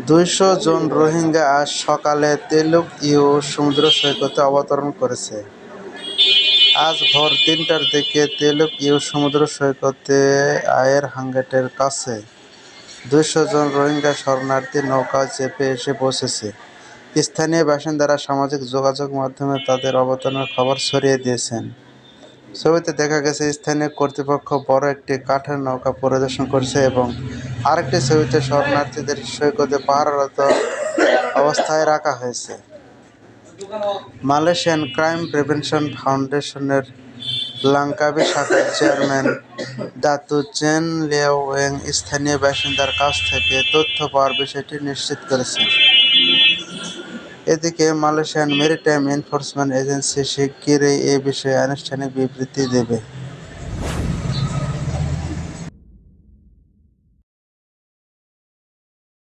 দুইশো জন রোহিঙ্গা আজ সকালে তেলুক ইউ সমুদ্র সৈকতে অবতরণ করেছে। আজ ভোর তিনটার দিকে তেলুক ইউ সমুদ্র সৈকতে আয়ের হাঙ্গেটের কাছে দুইশো জন রোহিঙ্গা শরণার্থী নৌকা চেপে এসে পৌঁছেছে। স্থানীয় বাসিন্দারা সামাজিক যোগাযোগ মাধ্যমে তাদের অবতরণের খবর ছড়িয়ে দিয়েছেন। ছবিতে দেখা গেছে স্থানীয় কর্তৃপক্ষ বড় একটি কাঠের নৌকা পরিদর্শন করছে এবং আরেকটি ছবিতে শরণার্থীদের সৈকতে পাহারারত অবস্থায় রাখা হয়েছে। মালয়েশিয়ান ক্রাইম প্রিভেনশন ফাউন্ডেশনের লাংকাবি শাখার চেয়ারম্যান দাতু চেন লিয়াওয়েং স্থানীয় বাসিন্দার কাছ থেকে তথ্য পাওয়ার বিষয়টি নিশ্চিত করেছেন। এদিকে মালয়েশিয়ান মেরিটাইম এনফোর্সমেন্ট এজেন্সি শিগগিরই এ বিষয়ে আনুষ্ঠানিক বিবৃতি দেবে।